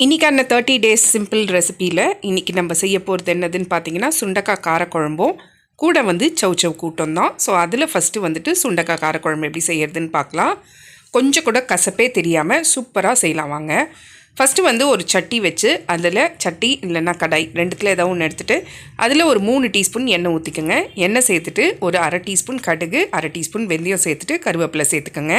இன்றைக்கான thirty days simple ரெசிப்பியில் இன்றைக்கி நம்ம செய்ய போகிறது என்னதுன்னு பார்த்தீங்கன்னா சுண்டக்காய் காரக்குழம்பும் கூட வந்து சௌ சௌ கூட்டம் தான். ஸோ அதில் ஃபஸ்ட்டு வந்துட்டு சுண்டக்காய் காரக்குழம்பு எப்படி செய்யறதுன்னு பார்க்கலாம் கொஞ்சம் கூட கசப்பே தெரியாமல் சூப்பராக செய்யலாம் வாங்க. ஃபஸ்ட்டு வந்து ஒரு சட்டி வச்சு அதில் சட்டி இல்லைன்னா கடாய் ரெண்டுத்தில் ஏதாவது ஒன்று எடுத்துகிட்டு அதில் ஒரு மூணு டீஸ்பூன் எண்ணெய் ஊற்றிக்கோங்க எண்ணெய் சேர்த்துட்டு ஒரு அரை டீஸ்பூன் கடுகு அரை டீஸ்பூன் வெந்தயம் சேர்த்துட்டு கருவேப்பிலை சேர்த்துக்கோங்க.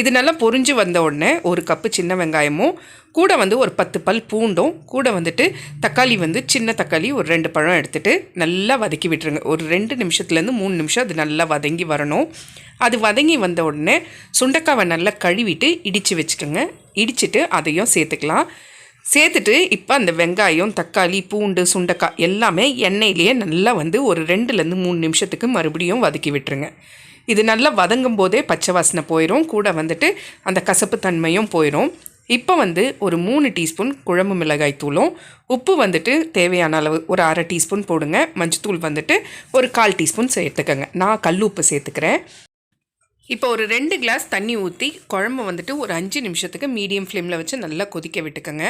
இது நல்லா பொறிஞ்சு வந்த உடனே ஒரு கப்பு சின்ன வெங்காயமும் கூட வந்து ஒரு பத்து பல் பூண்டும் கூட வந்துட்டு தக்காளி வந்து சின்ன தக்காளி ஒரு ரெண்டு பழம் எடுத்துகிட்டு நல்லா வதக்கி விட்டுருங்க. ஒரு ரெண்டு நிமிஷத்துலேருந்து மூணு நிமிஷம் அது நல்லா வதங்கி வரணும். அது வதங்கி வந்த உடனே சுண்டக்காவை நல்லா கழுவிட்டு இடித்து வச்சுக்கோங்க. இடிச்சிட்டு அதையும் சேர்த்துக்கலாம். சேர்த்துட்டு இப்போ அந்த வெங்காயம் தக்காளி பூண்டு சுண்டக்காய் எல்லாமே எண்ணெயிலேயே நல்லா வந்து ஒரு ரெண்டுலேருந்து மூணு நிமிஷத்துக்கு மறுபடியும் வதக்கி விட்டுருங்க. இது நல்லா வதங்கும் போதே பச்சை வாசனை போயிடும் கூட வந்துட்டு அந்த கசப்பு தன்மையும் போயிடும் இப்போ வந்து ஒரு மூணு டீஸ்பூன் குழம்பு மிளகாய் தூளும். உப்பு வந்துட்டு தேவையான அளவு ஒரு அரை டீஸ்பூன் போடுங்க. மஞ்சத்தூள் வந்துட்டு ஒரு கால் டீஸ்பூன் சேர்த்துக்கோங்க. நான் கல் உப்பு சேர்த்துக்கிறேன். இப்போ ஒரு ரெண்டு கிளாஸ் தண்ணி ஊற்றி குழம்பு வந்துட்டு ஒரு அஞ்சு நிமிஷத்துக்கு மீடியம் ஃப்ளேமில் வச்சு நல்லா கொதிக்க விட்டுக்கோங்க.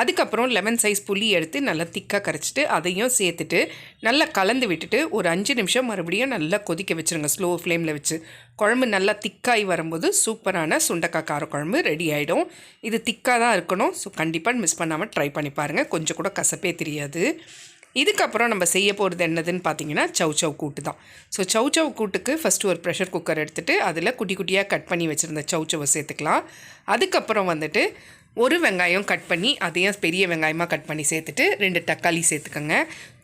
அதுக்கப்புறம் லெமன் சைஸ் புளி எடுத்து நல்லா திக்காக கரைச்சிட்டு அதையும் சேர்த்துட்டு நல்லா கலந்து விட்டுட்டு ஒரு அஞ்சு நிமிஷம் மறுபடியும் நல்லா கொதிக்க வச்சுருங்க ஸ்லோ ஃப்ளேமில் வச்சு. குழம்பு நல்லா திக்காகி வரும்போது சூப்பரான சுண்டக்காய் கார குழம்பு ரெடி ஆகிடும் இது திக்காக தான் இருக்கணும். ஸோ கண்டிப்பாக மிஸ் பண்ணாமல் ட்ரை பண்ணி பாருங்கள் கொஞ்சம் கூட கசப்பே தெரியாது. இதுக்கப்புறம் நம்ம செய்ய போகிறது என்னதுன்னு பார்த்தீங்கன்னா சவு சவு கூட்டு தான். ஸோ சவு சவு கூட்டுக்கு ஃபஸ்ட்டு ஒரு ப்ரெஷர் குக்கர் எடுத்துகிட்டு அதில் குட்டி குட்டியாக கட் பண்ணி வச்சுருந்த சவு சவை சேர்த்துக்கலாம். அதுக்கப்புறம் வந்துட்டு ஒரு வெங்காயம் கட் பண்ணி அதையும் பெரிய வெங்காயமாக கட் பண்ணி சேர்த்துட்டு ரெண்டு தக்காளி சேர்த்துக்கோங்க.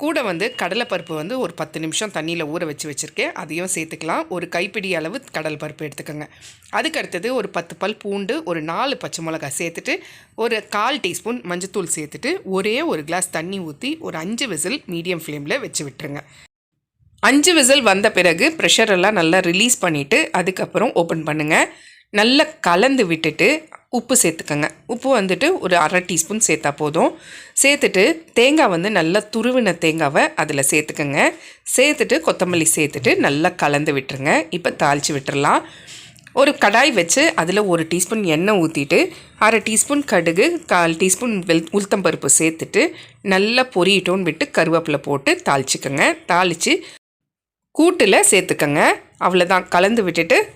கூட வந்து கடலைப்பருப்பு வந்து ஒரு பத்து நிமிஷம் தண்ணியில் ஊற வச்சு வச்சுருக்கேன். அதையும் சேர்த்துக்கலாம். ஒரு கைப்பிடி அளவு கடல் பருப்பு எடுத்துக்கோங்க. அதுக்கு அடுத்தது ஒரு பத்து பல் பூண்டு ஒரு நாலு பச்சை மிளகாய் சேர்த்துட்டு ஒரு கால் டீஸ்பூன் மஞ்சத்தூள் சேர்த்துட்டு ஒரே ஒரு கிளாஸ் தண்ணி ஊற்றி ஒரு அஞ்சு விசில் மீடியம் ஃப்ளேமில் வச்சு விட்டுருங்க. அஞ்சு விசில் வந்த பிறகு ப்ரெஷரெல்லாம் நல்லா ரிலீஸ் பண்ணிவிட்டு அதுக்கப்புறம் ஓப்பன் பண்ணுங்கள் நல்லா கலந்து விட்டுட்டு உப்பு சேர்த்துக்கோங்க. உப்பு வந்துட்டு ஒரு அரை டீஸ்பூன் சேர்த்தா போதும். சேர்த்துட்டு தேங்காய் வந்து நல்லா துருவின தேங்காவை அதில் சேர்த்துக்கோங்க. சேர்த்துட்டு கொத்தமல்லி சேர்த்துட்டு நல்லா கலந்து விட்டுருங்க. இப்போ தாளித்து விட்டுறலாம். ஒரு கடாய் வச்சு அதில் ஒரு டீஸ்பூன் எண்ணெய் ஊற்றிட்டு அரை டீஸ்பூன் கடுகு கால் டீஸ்பூன் வெல் உளுத்தம்பருப்பு சேர்த்துட்டு நல்லா பொரியட்டோன்னு விட்டு கருவேப்பிலை போட்டு தாளிச்சுக்கோங்க. தாளித்து கூட்டில் சேர்த்துக்கோங்க. அவ்வளோதான் கலந்து விட்டுட்டு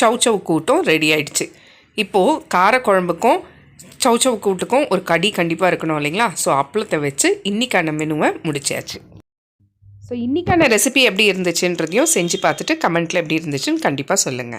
சவு சவு கூட்டும் ரெடி ஆயிடுச்சு. இப்போது காரக்குழம்புக்கும் சவு கூட்டுக்கும் ஒரு கடி கண்டிப்பாக இருக்கணும் இல்லைங்களா? ஸோ அப்பளத்தை வச்சு இன்றைக்கான மெனுவை முடிச்சாச்சு. ஸோ இன்றைக்கான ரெசிபி எப்படி இருந்துச்சுன்றதையும் செஞ்சு பார்த்துட்டு கமெண்ட்டில் எப்படி இருந்துச்சுன்னு கண்டிப்பாக சொல்லுங்கள்